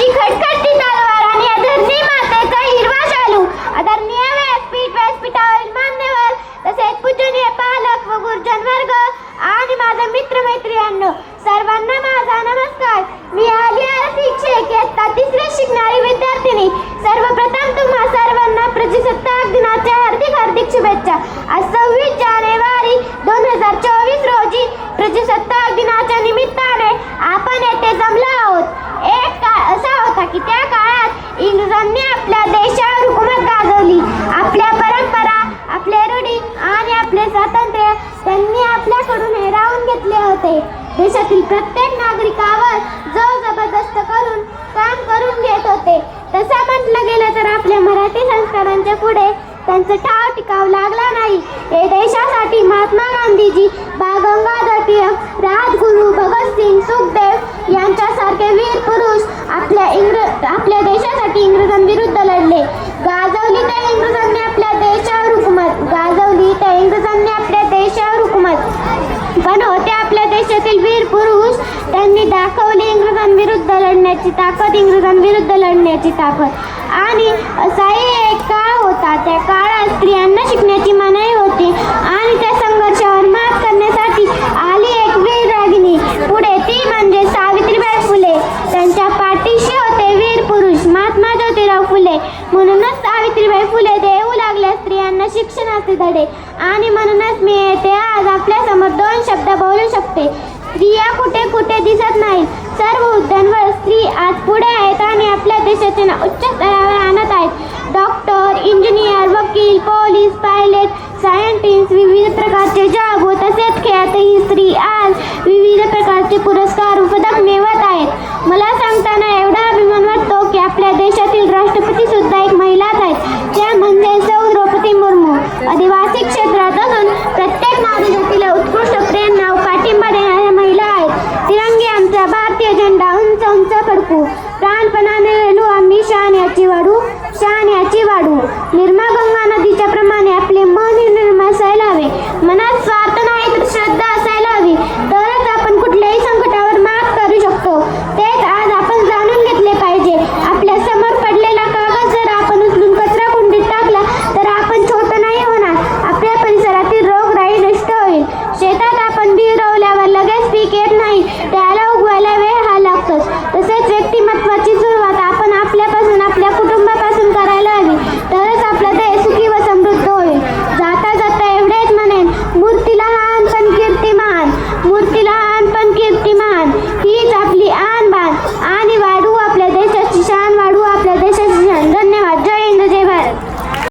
देशाची खटखटी तलवार आणि अधरणी मातेचा हिरवा शालू. आदरणीय व्यासपीठ व्यासपीठावरील मान्यवर तसेच पूजनीय पालक व गुरुजन वर्ग आणि माझे मित्रमैत्रियांनो सर्वांना माझा नमस्कार. मी आलिया रफिक शेख इयत्ता तिसरी शिकणारी विद्यार्थिनी. सर्वप्रथम तुम्हा सर्वांना प्रजासत्ताक दिनाच्या हार्दिक हार्दिक शुभेच्छा. आज सव्वीस जानेवारी दोन हजार चोवीस रोजी प्रजासत्ताक दिनाच्या निमित्ताने आपण येथे जमलो आहोत. होता की त्या काळात इंग्रजांनी आपल्या देशावर हुकूमत गाजवली. आपल्या परंपरा आपले रूढी आणि आपले स्वातंत्र्य त्यांनी आपल्याकडून हिरावून घेतले होते. देशातील प्रत्येक नागरिकावर जोर जबरदस्त करून काम करून घेत होते. तसं म्हटलं गेलं तर आपल्या मराठी संस्कारांच्या पुढे त्यांचं ठाव टिकाव लागला नाही. हे देशासाठी महात्मा गांधीजी बाळ गंगाधर टिळक राजगुरू भगतसिंग सुख यांच्यासारखे वीर पुरुष आपल्या इंग्र आपल्या देशासाठी इंग्रजांविरुद्ध लढले गाजवली त्या इंग्रजांनी आपल्या देशावर हुकूमत गाजवली त्या इंग्रजांनी आपल्या देशावर हुकूमत पण होते आपल्या देशातील वीर त्यांनी दाखवली इंग्रजांविरुद्ध लढण्याची ताकद इंग्रजांविरुद्ध लढण्याची ताकद. आणि असाही एक काळ होता त्या काळात स्त्रियांना शिकण्याची मनाई होती आणि त्या संघर्षावर मात करण्यासाठी आली एक वीर रागिनी पुढे ती म्हणजे सावित्रीबाई फुले. त्यांच्या पाठीशी होते वीर पुरुष महात्मा ज्योतिराव फुले. म्हणूनच सावित्रीबाई फुले देऊ लागल्या स्त्रियांना शिक्षणाचे धडे. आणि म्हणूनच मी येथे आज आपल्यासमोर दोन शब्द बोलू शकते. स्त्रिया कुठे कुठे दिसत नाहीत. सर्व उद्यानवर स्त्री आज पुढे आहेत आणि आपल्या देशाचे नाव उच्च स्तरावर आणत आहेत. डॉक्टर इंजिनियर वकील पोलीस पायलट सायंटिस्ट विविध प्रकारचे जॉब व तसेच खेळातही स्त्री आज विविध प्रकारचे पुरस्कार पदक मिळवत आहेत. मला सांगताना एवढा अभिमान वाटतो की आपल्या देशातील राष्ट्रपती सुद्धा एक महिलाच आहेत. त्या म्हणजे सौ द्रौपदी मुर्मू. आदिवासी क्षेत्रात असून प्रत्येक नागरिकातील टाकू प्राणपणाने रेलू आम्ही शान याची वाढू शान याची वाढू. निर्मा गंगा